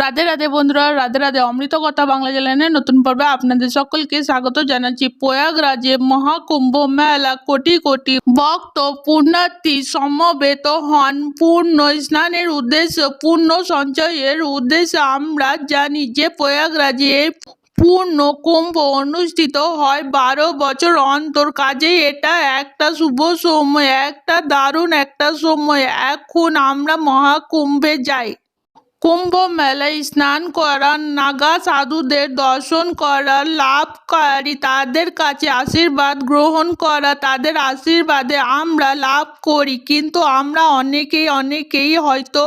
রাধে রাধে বন্ধুরা, রাধে রাধে অমৃত কথা বাংলা চ্যানেলের নতুন পর্বে আপনাদের সকলকে স্বাগত জানাচ্ছি। প্রয়াগরাজে মহাকুম্ভ মেলা কোটি কোটি ভক্ত পুণ্যার্থী সমবেত হন। পূর্ণ স্নানের উদ্দেশ্যে, পূর্ণ সঞ্চয়ের উদ্দেশ্যে আমরা জানি যে প্রয়াগরাজে পূর্ণ কুম্ভ অনুষ্ঠিত হয় বারো বছর অন্তর। কাজে এটা একটা শুভ সময়, একটা দারুণ একটা সময়। এখন আমরা মহাকুম্ভে যাই। কুম্ভ মেলায় স্নান করা নাগা সাধুদের দর্শন করা লাভকারী তাদের কাছে আশীর্বাদ গ্রহণ করা, তাদের আশীর্বাদে আমরা লাভ করি। কিন্তু আমরা অনেকেই অনেকেই হয়তো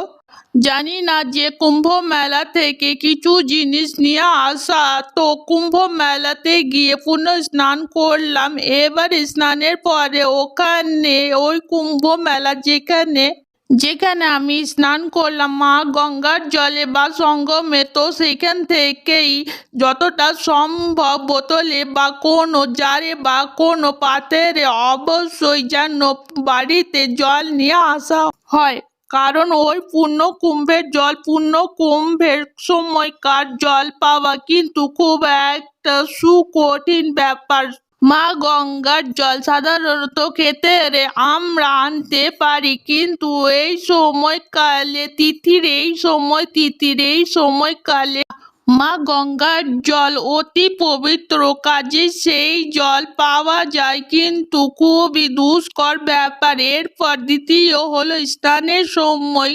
জানি না যে কুম্ভ মেলা থেকে কিছু জিনিস নিয়ে আসা। তো কুম্ভ মেলাতে গিয়ে পুনঃ স্নান করলাম। এবার স্নানের পরে ওখানে, ওই কুম্ভ মেলা যেখানে যেখানে আমি স্নান করলাম, মা গঙ্গার জলে বা সঙ্গমে তো সেখান থেকেই যতটা সম্ভব বোতলে বা কোনো জারে বা কোনো পাত্রে অবশ্যই যেন বাড়িতে জল নিয়ে আসা হয়। কারণ ওই পূর্ণ কুম্ভের জল, পূর্ণ কুম্ভের সময়কার জল পাওয়া কিন্তু খুব একটা সুকঠিন ব্যাপার মা গঙ্গার জল সাধারণত ক্ষেত্রে আমরা আনতে পারি, কিন্তু এই সময়কালে তিথির এই সময়, তিথির এই সময়কালে মা গঙ্গার জল অতি পবিত্র, কাজে সেই জল পাওয়া যায়, কিন্তু খুবই দুষ্কর ব্যাপার। এরপর দ্বিতীয় হলো স্নানের সময়।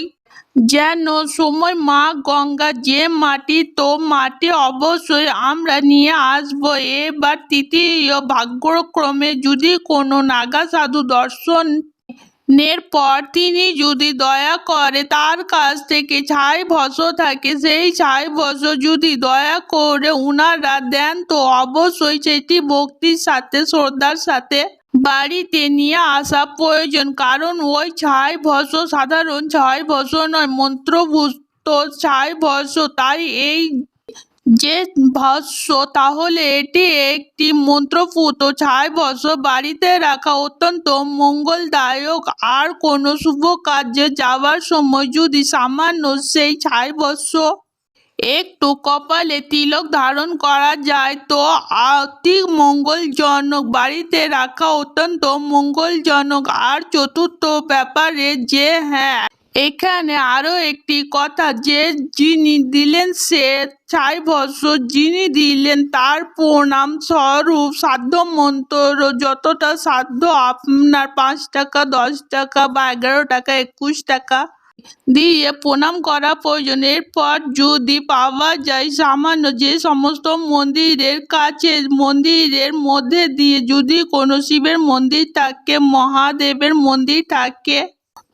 যেন সময় মা গঙ্গা যে মাটি, তো মাটি অবশ্যই আমরা নিয়ে আসব। এবার তৃতীয় ভাগ্যক্রমে যদি কোনো নাগা সাধু দর্শন নের পর তিনি যদি দয়া করে তার কাছ থেকে ছাই ভস থাকে, সেই ছাই ভস যদি দয়া করে উনারা দেন, তো অবশ্যই সেটি ভক্তির সাথে, শ্রদ্ধার সাথে বাড়িতে নিয়ে আসা প্রয়োজন। কারণ ওই ছাই ভস সাধারণ ছাই ভস নয় মন্ত্রভূত ছাই ভস তাই এই যে ভস্য তাহলে এটি একটি মন্ত্রপুত ছাই ভস্য বাড়িতে রাখা অত্যন্ত মঙ্গলদায়ক। আর কোনো শুভ কাজে যাওয়ার সময় যদি সামান্য সেই ছাই ভস্য একটু কপালে তিলক ধারণ করা যায় তো অতি মঙ্গলজনক। বাড়িতে রাখা অত্যন্ত মঙ্গলজনক। আর চতুর্থ ব্যাপারে যে হ্যাঁ এখানে আরও একটি কথা যে যিনি দিলেন সে ছাই ভস্য যিনি দিলেন তার প্রণাম স্বরূপ সাধ্য মন্ত্র যতটা সাধ্য আপনার পাঁচ টাকা, দশ টাকা বা এগারো টাকা, একুশ টাকা দিয়ে প্রণাম করা প্রয়োজন। এরপর যদি পাওয়া যায়, সামান্য যে সমস্ত মন্দিরের কাছে, মন্দিরের মধ্যে দিয়ে যদি কোনো শিবের মন্দির থাকে, মহাদেবের মন্দির থাকে,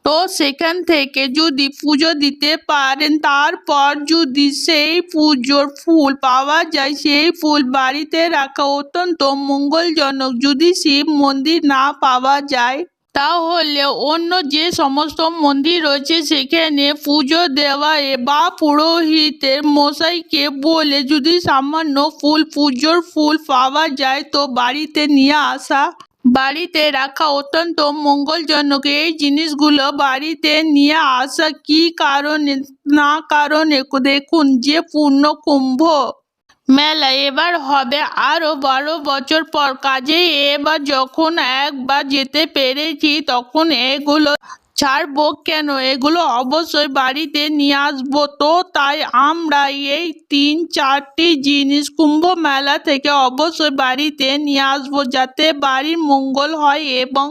তো সেখান থেকে যদি পুজো দিতে পারেন। তারপর যদি সেই পুজোর ফুল পাওয়া যায়, সেই ফুল বাড়িতে রাখা অত্যন্ত মঙ্গলজনক। যদি শিব মন্দির না পাওয়া যায় তাহলে অন্য যে সমস্ত মন্দির রয়েছে, সেখানে পুজো দেওয়া বা পুরোহিতের মশাইকে বলে যদি সামান্য ফুল, পুজোর ফুল পাওয়া যায়, তো বাড়িতে নিয়ে আসা। বাড়িতে রাখা অত্যন্ত মঙ্গলজনক। এই জিনিসগুলো বাড়িতে নিয়ে আসা কি কারণে? না কারণে দেখুন যে পূর্ণ কুম্ভ। মেলা এবার হবে আরও বারো বছর পর। কাজেই এবার যখন একবার যেতে পেরেছি, তখন এগুলো ছাড়বো কেন? এগুলো অবশ্যই বাড়িতে নিয়ে আসব তো। তাই আমরা এই তিন, চারটি জিনিস কুম্ভ মেলা থেকে অবশ্যই বাড়িতে নিয়ে আসব যাতে বাড়ির মঙ্গল হয় এবং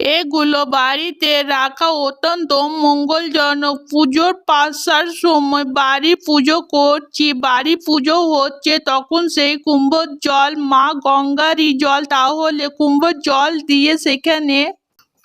এগুলো বাড়িতে রাখা অত্যন্ত মঙ্গলজনক। পুজোর পাশার সময় বাড়ি পুজো করছি, বাড়ি পুজো হচ্ছে তখন সেই কুম্ভর জল, মা গঙ্গারই জল, তাহলে কুম্ভর জল দিয়ে সেখানে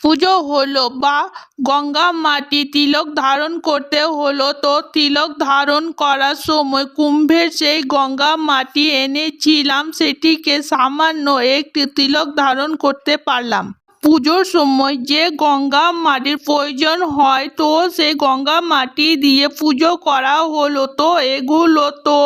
পুজো হলো বা গঙ্গা মাটি তিলক ধারণ করতে হলো। তো তিলক ধারণ করার সময় কুম্ভের সেই গঙ্গা মাটি এনেছিলাম, সেটিকে সামান্য একটি তিলক ধারণ করতে পারলাম। পুজোর সময় যে গঙ্গা মাটির প্রয়োজন হয় তো সেই গঙ্গা মাটি দিয়ে পুজো করা হলো তো, এগুলো তো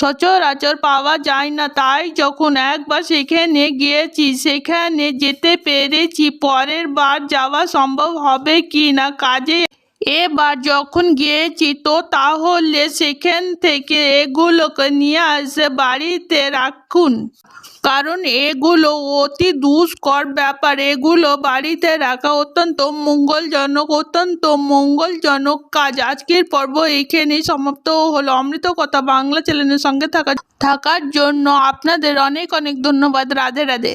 সচরাচর পাওয়া যায় না। তাই যখন একবার সেখানে গিয়েছি, সেখানে যেতে পেরেছি। পরের বার যাওয়া সম্ভব হবে কি না কাজে এবার যখন গিয়েছি, তো তাহলে সেখান থেকে এগুলোকে নিয়ে আসে বাড়িতে রাখুন। কারণ এগুলো অতি দুষ্কর ব্যাপার। এগুলো বাড়িতে রাখা অত্যন্ত মঙ্গলজনক অত্যন্ত মঙ্গলজনক কাজ। আজকের পর্ব এখানেই সমাপ্ত হলো। অমৃত কথা বাংলা চ্যানেলের সঙ্গে থাকা থাকার জন্য আপনাদের অনেক অনেক ধন্যবাদ। রাধে রাধে।